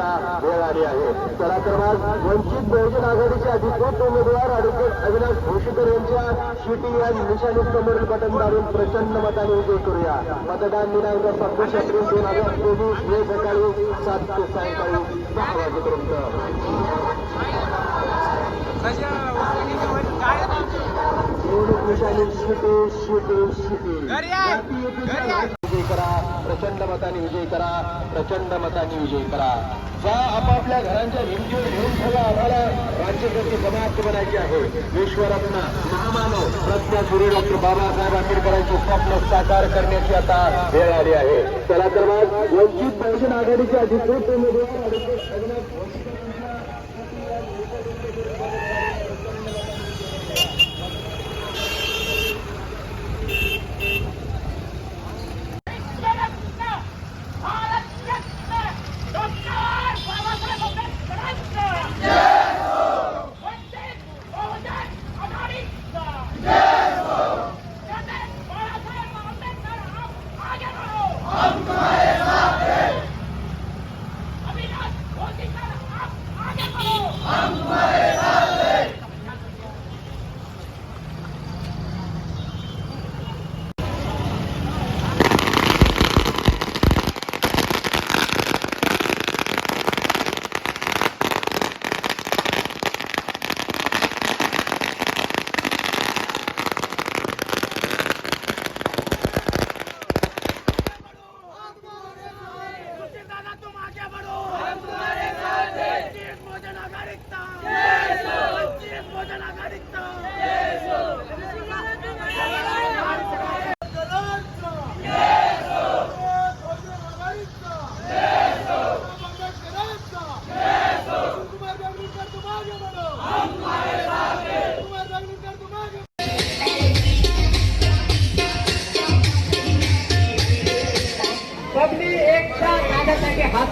आता वेळ आली आहे. चला तर मग वंचित बहुजन आघाडीचे अधिकृत उमेदवार ऍडव्होकेट अविनाश भोशीकर यांच्या शिटी या निशाणी समोरील बटन दाबून प्रचंड मताने विजय करूया. मतदान दिनांक सव्वीस एप्रिल दोन हजार चोवीस हे सकाळी सात ते सायंकाळी सहा वाजेपर्यंत निवडणूक निशाणी शिटी शिटी शिटी विजय करा प्रचंड मताने विजय करा प्रचंड मताने विजय करा. जा आपापल्या घरांच्या भिंतीवर घेऊन ठेवा आम्हाला राज्यकर्ते समाप्त बनायचे आहे. विश्वरत्न महामानव प्रज्ञा सुरे डॉक्टर बाबासाहेब आंबेडकरांचे स्वप्न साकार करण्याची आता वेळ आली आहे. चला तर मग वंचित बहुजन आघाडीचे अधिकृत उमेदवार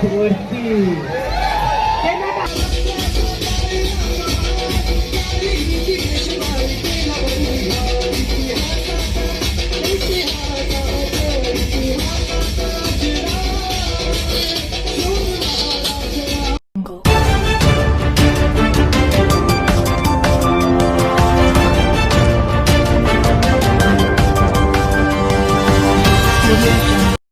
como estilo.